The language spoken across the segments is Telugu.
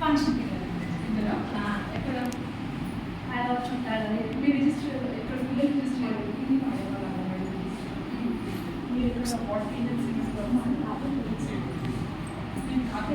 ఫంక్షన్ ఇందులో. ఎక్కడ? యాడ్ ఆప్షన్ యాడ్ మీ రిజిస్టర్ ఇక్కడ పిల్లలు రిజిస్టర్ మీరు ఇక్కడ వాటర్ ఏజెన్సీ నేను కాపీ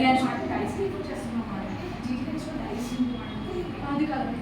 Again,